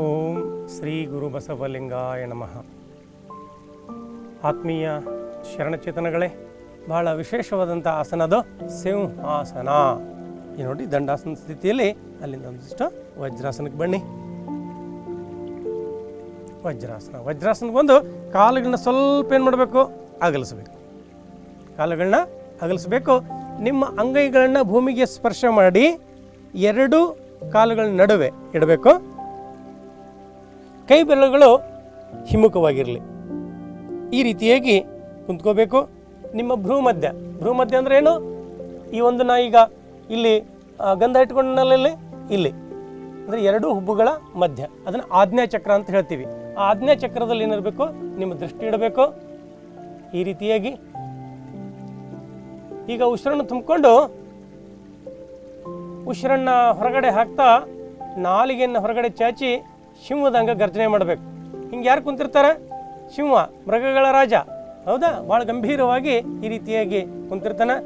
ಓಂ ಶ್ರೀ ಗುರು ಬಸವಲಿಂಗಾಯ ನಮಃ. ಆತ್ಮೀಯ ಶರಣಚೇತನಗಳೇ, ಬಹಳ ವಿಶೇಷವಾದಂಥ ಆಸನ ಅದು ಸಿಂಹಾಸನ. ಈ ನೋಡಿ ದಂಡಾಸನ ಸ್ಥಿತಿಯಲ್ಲಿ ಅಲ್ಲಿಂದ ಒಂದಿಷ್ಟು ವಜ್ರಾಸನಕ್ಕೆ ಬನ್ನಿ. ವಜ್ರಾಸನ, ವಜ್ರಾಸನಕ್ಕೆ ಬಂದು ಕಾಲುಗಳನ್ನ ಸ್ವಲ್ಪ ಏನು ಮಾಡಬೇಕು? ಅಗಲಿಸಬೇಕು. ಕಾಲುಗಳನ್ನ ಅಗಲಿಸಬೇಕು. ನಿಮ್ಮ ಅಂಗೈಗಳನ್ನು ಭೂಮಿಗೆ ಸ್ಪರ್ಶ ಮಾಡಿ ಎರಡು ಕಾಲುಗಳ ನಡುವೆ ಇಡಬೇಕು. ಕೈ ಬೆರಳುಗಳು ಹಿಮ್ಮುಖವಾಗಿರಲಿ. ಈ ರೀತಿಯಾಗಿ ಕುಂತ್ಕೋಬೇಕು. ನಿಮ್ಮ ಭ್ರೂಮಧ್ಯ. ಭ್ರೂಮಧ್ಯ ಅಂದರೆ ಏನು? ಈ ಒಂದು ನಾ ಈಗ ಇಲ್ಲಿ ಗಂಧ ಇಟ್ಕೊಂಡಲ್ಲಿ ಇಲ್ಲಿ. ಅಂದರೆ ಎರಡು ಹುಬ್ಬುಗಳ ಮಧ್ಯ. ಅದನ್ನು ಆಜ್ಞಾ ಚಕ್ರ ಅಂತ ಹೇಳ್ತೀವಿ. ಆ ಆಜ್ಞಾ ಚಕ್ರದಲ್ಲಿ ಏನಿರಬೇಕು? ನಿಮ್ಮ ದೃಷ್ಟಿ ಇಡಬೇಕು. ಈ ರೀತಿಯಾಗಿ. ಈಗ ಉಸಿರನ್ನು ತುಂಬಿಕೊಂಡು ಉಸಿರನ್ನು ಹೊರಗಡೆ ಹಾಕ್ತಾ ನಾಲಿಗೆಯನ್ನು ಹೊರಗಡೆ ಚಾಚಿ ಸಿಂಹದಂಗ ಗರ್ಜನೆ ಮಾಡಬೇಕು. ಹಿಂಗೆ ಯಾರು ಕುಂತಿರ್ತಾರೆ? ಸಿಂಹ, ಮೃಗಗಳ ರಾಜ. ಹೌದಾ? ಭಾಳ ಗಂಭೀರವಾಗಿ ಈ ರೀತಿಯಾಗಿ ಕುಂತಿರ್ತಾನೆ.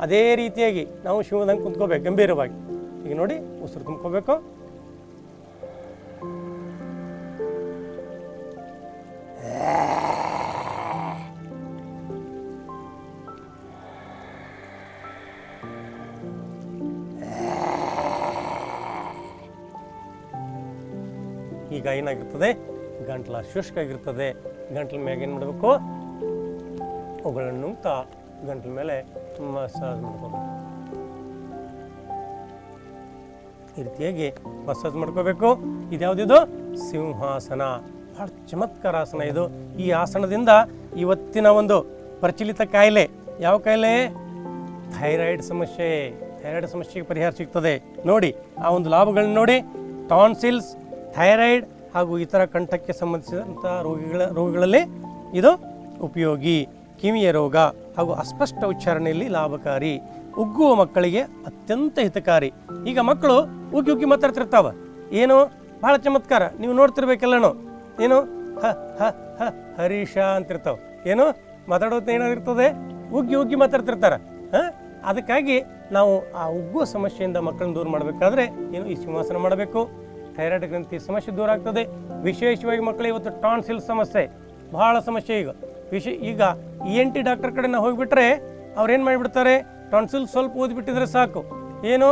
ಅದೇ ರೀತಿಯಾಗಿ ನಾವು ಸಿಂಹದಂಗೆ ಕುಂತ್ಕೋಬೇಕು, ಗಂಭೀರವಾಗಿ. ಈಗ ನೋಡಿ, ಉಸಿರು ತುಂಬ್ಕೋಬೇಕು. ಈಗ ಏನಾಗಿರ್ತದೆ? ಗಂಟ್ಲ ಶುಷ್ಕ ಆಗಿರ್ತದೆ ಗಂಟ್ಲ ಮ್ಯಾಗ ಏನು ಮಾಡಬೇಕು? ಅವುಗಳನ್ನು ನುಂಗ್ತಾ ಗಂಟ್ಲ ಮೇಲೆ ಮಸಾಜ್ ಮಾಡ್ಕೋಬೇಕು. ಈ ರೀತಿಯಾಗಿ ಮಸಾಜ್ ಮಾಡ್ಕೋಬೇಕು? ಇದ್ಯಾವುದಿದು? ಸಿಂಹಾಸನ. ಬಹಳ ಚಮತ್ಕಾರ ಆಸನ ಇದು. ಈ ಆಸನದಿಂದ ಇವತ್ತಿನ ಒಂದು ಪ್ರಚಲಿತ ಕಾಯಿಲೆ. ಯಾವ ಕಾಯಿಲೆ? ಥೈರಾಯ್ಡ್ ಸಮಸ್ಯೆ. ಥೈರಾಯ್ಡ್ ಸಮಸ್ಯೆಗೆ ಪರಿಹಾರ ಸಿಗ್ತದೆ. ನೋಡಿ, ಆ ಒಂದು ಲಾಭಗಳನ್ನ ನೋಡಿ. ಟಾನ್ಸಿಲ್ಸ್, ಥೈರಾಯ್ಡ್ ಹಾಗೂ ಇತರ ಕಂಠಕ್ಕೆ ಸಂಬಂಧಿಸಿದಂಥ ರೋಗಿಗಳ, ರೋಗಗಳಲ್ಲಿ ಇದು ಉಪಯೋಗಿ. ಕಿವಿಯ ರೋಗ ಹಾಗೂ ಅಸ್ಪಷ್ಟ ಉಚ್ಚಾರಣೆಯಲ್ಲಿ ಲಾಭಕಾರಿ. ಉಗ್ಗುವ ಮಕ್ಕಳಿಗೆ ಅತ್ಯಂತ ಹಿತಕಾರಿ. ಈಗ ಮಕ್ಕಳು ಉಗ್ಗಿ ಉಗ್ಗಿ ಮಾತಾಡ್ತಿರ್ತಾವ. ಏನು? ಭಾಳ ಚಮತ್ಕಾರ. ನೀವು ನೋಡ್ತಿರ್ಬೇಕೆಲ್ಲನೂ? ಏನು? ಹ ಹ ಹ, ಹರೀಶ ಅಂತಿರ್ತಾವ. ಏನು? ಮಾತಾಡೋದು ಏನಾಗಿರ್ತದೆ? ಉಗ್ಗಿ ಉಗ್ಗಿ ಮಾತಾಡ್ತಿರ್ತಾರ? ಅದಕ್ಕಾಗಿ ನಾವು ಆ ಉಗ್ಗುವ ಸಮಸ್ಯೆಯಿಂದ ಮಕ್ಕಳನ್ನ ದೂರ ಮಾಡಬೇಕಾದ್ರೆ ಏನು ಈ ಸಿಂಹಾಸನ ಮಾಡಬೇಕು? ಥೈರಾಯ್ಡ್ ಗ್ರಂಥಿ ಸಮಸ್ಯೆ ದೂರ ಆಗ್ತದೆ. ವಿಶೇಷವಾಗಿ ಮಕ್ಕಳು, ಇವತ್ತು ಟಾನ್ಸಿಲ್ ಸಮಸ್ಯೆ. ಬಹಳ ಸಮಸ್ಯೆ ಈಗ. ವಿಶೇ, ಈಗ ಇ ಎನ್ ಟಿ ಡಾಕ್ಟರ್ ಕಡೆ ನಾವು ಹೋಗಿಬಿಟ್ರೆ ಅವ್ರೇನು ಮಾಡಿಬಿಡ್ತಾರೆ? ಟಾನ್ಸಿಲ್ ಸ್ವಲ್ಪ ಓದಿಬಿಟ್ಟಿದ್ರೆ ಸಾಕು. ಏನು?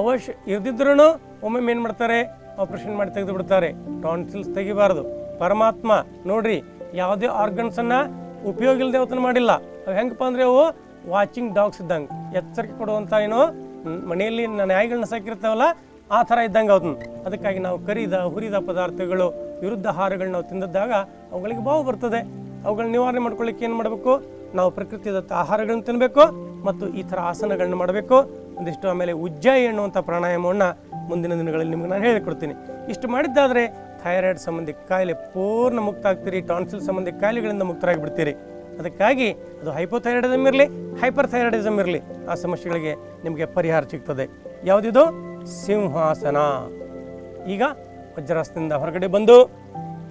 ಅವಶ್ಯ ಇರ್ದಿದ್ರೂ ಒಮ್ಮೊಮ್ಮೆ ಏನು ಮಾಡ್ತಾರೆ? ಆಪರೇಷನ್ ಮಾಡಿ ತೆಗೆದು ಬಿಡ್ತಾರೆ ಟಾನ್ಸಿಲ್ಸ್ ತೆಗಿಬಾರ್ದು. ಪರಮಾತ್ಮ, ನೋಡ್ರಿ, ಯಾವುದೇ ಆರ್ಗನ್ಸನ್ನು ಉಪಯೋಗ ಇಲ್ಲದೆ ಅವತ್ತನ್ನು ಮಾಡಿಲ್ಲ. ಅವು ಹೆಂಗಪ್ಪ ಅಂದರೆ ಅವು ವಾಚಿಂಗ್ ಡಾಗ್ಸ್ ಇದ್ದಂಗೆ. ಎಚ್ಚರಿಕೆ ಕೊಡುವಂಥ ಏನು? ಮನೆಯಲ್ಲಿ ನಾಯಿಗಳನ್ನ ಸಾಕಿರ್ತಾವಲ್ಲ ಆ ಥರ ಇದ್ದಂಗೆ ಅದನ್ನು ಅದಕ್ಕಾಗಿ ನಾವು ಕರಿದ, ಹುರಿದ ಪದಾರ್ಥಗಳು, ವಿರುದ್ಧ ಆಹಾರಗಳನ್ನ ನಾವು ತಿಂದಿದ್ದಾಗ ಅವುಗಳಿಗೆ ಬಾವು ಬರ್ತದೆ. ಅವುಗಳನ್ನ ನಿವಾರಣೆ ಮಾಡ್ಕೊಳ್ಳಿಕ್ಕೆ ಏನು ಮಾಡಬೇಕು? ನಾವು ಪ್ರಕೃತಿದತ್ತ ಆಹಾರಗಳನ್ನು ತಿನ್ನಬೇಕು ಮತ್ತು ಈ ಥರ ಆಸನಗಳನ್ನ ಮಾಡಬೇಕು. ಒಂದಿಷ್ಟು ಆಮೇಲೆ ಉಜ್ಜಾಯಿ ಎನ್ನುವಂಥ ಪ್ರಾಣಾಯಾಮವನ್ನು ಮುಂದಿನ ದಿನಗಳಲ್ಲಿ ನಿಮ್ಗೆ ನಾನು ಹೇಳಿಕೊಡ್ತೀನಿ. ಇಷ್ಟು ಮಾಡಿದ್ದಾದರೆ ಥೈರಾಯ್ಡ್ ಸಂಬಂಧಿ ಕಾಯಿಲೆ ಪೂರ್ಣ ಮುಕ್ತ ಆಗ್ತೀರಿ ಟಾನ್ಸಿಲ್ ಸಂಬಂಧಿ ಕಾಯಿಲೆಗಳಿಂದ ಮುಕ್ತರಾಗಿ ಬಿಡ್ತೀರಿ ಅದಕ್ಕಾಗಿ ಅದು ಹೈಪೋಥೈರಾಯ್ಡಿಸಮ್ ಇರಲಿ ಹೈಪರ್ ಥೈರಾಯ್ಡಿಸಮ್ ಇರಲಿ. ಆ ಸಮಸ್ಯೆಗಳಿಗೆ ನಿಮಗೆ ಪರಿಹಾರ ಸಿಗ್ತದೆ. ಯಾವುದಿದು? ಸಿಂಹಾಸನ. ಈಗ ವಜ್ರಾಸನದಿಂದ ಹೊರಗಡೆ ಬಂದು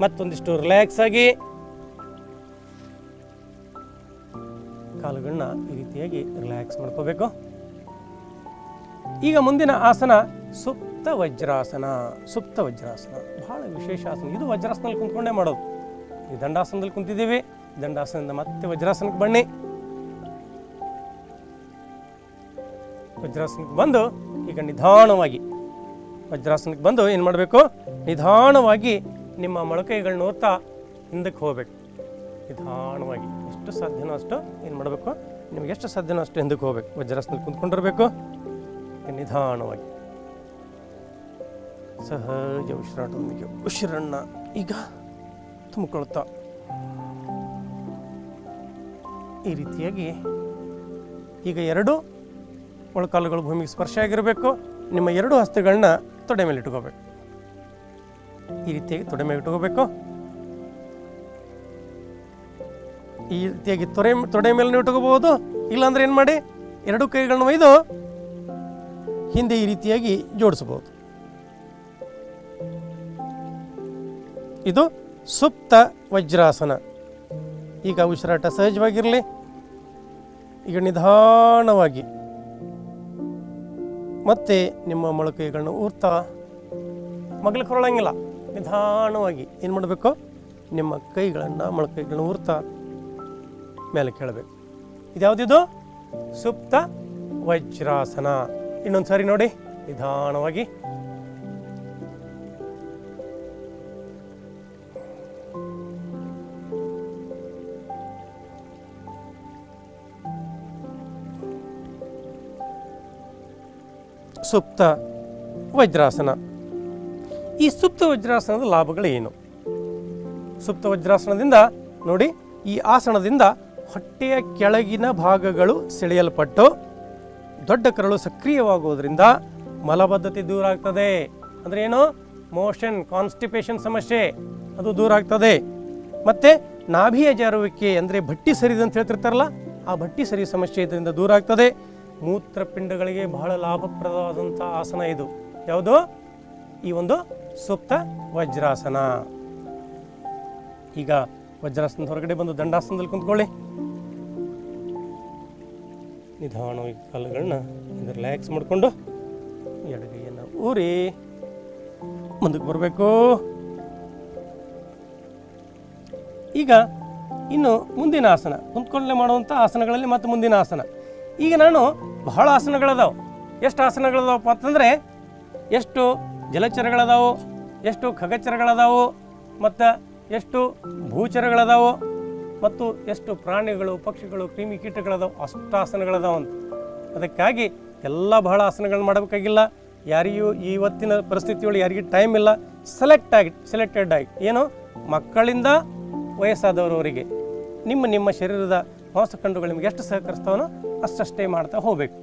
ಮತ್ತೊಂದಿಷ್ಟು ರಿಲ್ಯಾಕ್ಸ್ ಆಗಿ ಕಾಲುಗಳನ್ನ ಈ ರೀತಿಯಾಗಿ ರಿಲ್ಯಾಕ್ಸ್ ಮಾಡ್ಕೋಬೇಕು. ಈಗ ಮುಂದಿನ ಆಸನ ಸುಪ್ತ ವಜ್ರಾಸನ. ಸುಪ್ತ ವಜ್ರಾಸನ. ಬಹಳ ವಿಶೇಷ ಆಸನ. ಇದು ವಜ್ರಾಸನದಲ್ಲಿ ಕುಂತ್ಕೊಂಡೇ ಮಾಡೋದು. ಈ ದಂಡಾಸನದಲ್ಲಿ ಕುಂತಿದ್ದೀವಿ. ದಂಡಾಸನದಿಂದ ಮತ್ತೆ ವಜ್ರಾಸನಕ್ಕೆ ಬನ್ನಿ. ವಜ್ರಾಸನಕ್ಕೆ ಬಂದು ಈಗ ನಿಧಾನವಾಗಿ ವಜ್ರಾಸನಕ್ಕೆ ಬಂದು ಏನು ಮಾಡಬೇಕು? ನಿಧಾನವಾಗಿ ನಿಮ್ಮ ಮೊಳಕೈಗಳನ್ನ ನೋಡ್ತಾ ಹಿಂದಕ್ಕೆ ಹೋಗ್ಬೇಕು. ನಿಧಾನವಾಗಿ. ಎಷ್ಟು ಸಾಧ್ಯನೋ ಅಷ್ಟು ಏನು ಮಾಡಬೇಕು? ನಿಮ್ಗೆ ಎಷ್ಟು ಸಾಧ್ಯನೋ ಅಷ್ಟು ಹಿಂದಕ್ಕೆ ಹೋಗ್ಬೇಕು. ವಜ್ರಾಸನಕ್ಕೆ ಕುಂತ್ಕೊಂಡಿರಬೇಕು. ನಿಧಾನವಾಗಿ. ಸಹಜ ಉಸಿರಾಟದೊಂದಿಗೆ ಉಸಿರನ್ನ ಈಗ ತುಂಬಿಕೊಳ್ತಾ. ಈ ರೀತಿಯಾಗಿ ಈಗ ಎರಡು ಮೊಳಕಾಲುಗಳು ಭೂಮಿಗೆ ಸ್ಪರ್ಶ ಆಗಿರಬೇಕು ನಿಮ್ಮ ಎರಡು ಹಸ್ತಗಳನ್ನ ತೊಡೆ ಮೇಲೆ ಇಟ್ಕೋಬೇಕು. ಈ ರೀತಿಯಾಗಿ ತೊಡೆ ಮೇಲೆ ಇಟ್ಕೋಬೇಕು. ಈ ರೀತಿಯಾಗಿ ತೊರೆ ತೊಡೆ ಮೇಲೆ ಇಟ್ಕೋಬಹುದು. ಇಲ್ಲಾಂದ್ರೆ ಏನು ಮಾಡಿ? ಎರಡು ಕೈಗಳನ್ನ ಒಯ್ದು ಹಿಂದೆ ಈ ರೀತಿಯಾಗಿ ಜೋಡಿಸಬಹುದು. ಇದು ಸುಪ್ತ ವಜ್ರಾಸನ. ಈಗ ಉಸಿರಾಟ ಸಹಜವಾಗಿರಲಿ. ಈಗ ನಿಧಾನವಾಗಿ. ಮತ್ತೆ ನಿಮ್ಮ ಮೊಳಕೈಗಳನ್ನ ಊರ್ತಾ ಮಗ್ಲಕ್ಕೆ ಕೊರಳಂಗಿಲ್ಲ. ನಿಧಾನವಾಗಿ ಏನು ಮಾಡಬೇಕು? ನಿಮ್ಮ ಕೈಗಳನ್ನು ಮೊಳಕೈಗಳನ್ನ ಊರ್ತಾ ಮೇಲೆ ಕೇಳಬೇಕು. ಇದ್ಯಾವುದಿದು? ಸುಪ್ತ ವಜ್ರಾಸನ. ಇನ್ನೊಂದು ಸಾರಿ ನೋಡಿ. ನಿಧಾನವಾಗಿ. ಸುಪ್ತ ವಜ್ರಾಸನ. ಈ ಸುಪ್ತ ವಜ್ರಾಸನದ ಲಾಭಗಳೇನು? ಸುಪ್ತ ವಜ್ರಾಸನದಿಂದ ನೋಡಿ, ಈ ಆಸನದಿಂದ ಹೊಟ್ಟೆಯ ಕೆಳಗಿನ ಭಾಗಗಳು ಸೆಳೆಯಲ್ಪಟ್ಟು ದೊಡ್ಡ ಕರಳು ಸಕ್ರಿಯವಾಗುವುದರಿಂದ ಮಲಬದ್ಧತೆ ದೂರ ಆಗ್ತದೆ ಅಂದರೆ ಏನು? ಮೋಷನ್, ಕಾನ್ಸ್ಟಿಪೇಷನ್ ಸಮಸ್ಯೆ, ಅದು ದೂರ ಆಗ್ತದೆ ಮತ್ತು ನಾಭಿಯ ಜಾರುವಿಕೆ ಅಂದರೆ ಭಟ್ಟಿ ಸರಿದಂತ ಹೇಳ್ತಿರ್ತಾರಲ್ಲ, ಆ ಭಟ್ಟಿ ಸರಿ ಸಮಸ್ಯೆ ಇದರಿಂದ ದೂರ ಆಗ್ತದೆ ಮೂತ್ರಪಿಂಡಗಳಿಗೆ ಬಹಳ ಲಾಭಪ್ರದವಾದಂಥ ಆಸನ ಇದು. ಯಾವುದು? ಈ ಒಂದು ಸುಪ್ತ ವಜ್ರಾಸನ. ಈಗ ವಜ್ರಾಸನದ ಹೊರಗಡೆ ಬಂದು ದಂಡಾಸನದಲ್ಲಿ ಕುಂತ್ಕೊಳ್ಳಿ. ನಿಧಾನವಾಗಿ ಕಾಲುಗಳನ್ನ ರಿಲ್ಯಾಕ್ಸ್ ಮಾಡಿಕೊಂಡು ಎಡಗೈಯನ್ನು ಊರಿ ಮುಂದಕ್ಕೆ ಬರಬೇಕು. ಈಗ ಇನ್ನು ಮುಂದಿನ ಆಸನ. ಕುಂತ್ಕೊಳ್ಳೆ ಮಾಡುವಂಥ ಆಸನಗಳಲ್ಲಿ ಮತ್ತು ಮುಂದಿನ ಆಸನ. ಈಗ ನಾನು ಬಹಳ ಆಸನಗಳದಾವು. ಎಷ್ಟು ಆಸನಗಳದಾವಪ್ಪ ಅಂತಂದರೆ, ಎಷ್ಟು ಜಲಚರಗಳದಾವು, ಎಷ್ಟು ಖಗಚರಗಳದಾವು, ಮತ್ತು ಎಷ್ಟು ಭೂಚರಗಳದಾವು, ಮತ್ತು ಎಷ್ಟು ಪ್ರಾಣಿಗಳು, ಪಕ್ಷಿಗಳು, ಕ್ರಿಮಿ ಕೀಟಗಳದಾವು, ಅಷ್ಟು ಆಸನಗಳದಾವು ಅಂತ. ಅದಕ್ಕಾಗಿ ಎಲ್ಲ ಬಹಳ ಆಸನಗಳನ್ನ ಮಾಡಬೇಕಾಗಿಲ್ಲ. ಯಾರಿಗೂ ಇವತ್ತಿನ ಪರಿಸ್ಥಿತಿಯೊಳಗೆ ಯಾರಿಗೂ ಟೈಮ್ ಇಲ್ಲ. ಸೆಲೆಕ್ಟ್ ಆಗಿ ಸೆಲೆಕ್ಟೆಡ್ ಆಗಿ. ಏನು? ಮಕ್ಕಳಿಂದ ವಯಸ್ಸಾದವರವರಿಗೆ. ನಿಮ್ಮ ನಿಮ್ಮ ಶರೀರದ ಮಾಂಸಖಂಡಗಳು ನಿಮ್ಗೆ ಎಷ್ಟು ಸಹಕರಿಸ್ತಾವನೋ ಅಷ್ಟಷ್ಟೇ ಮಾಡ್ತಾ ಹೋಗಬೇಕು.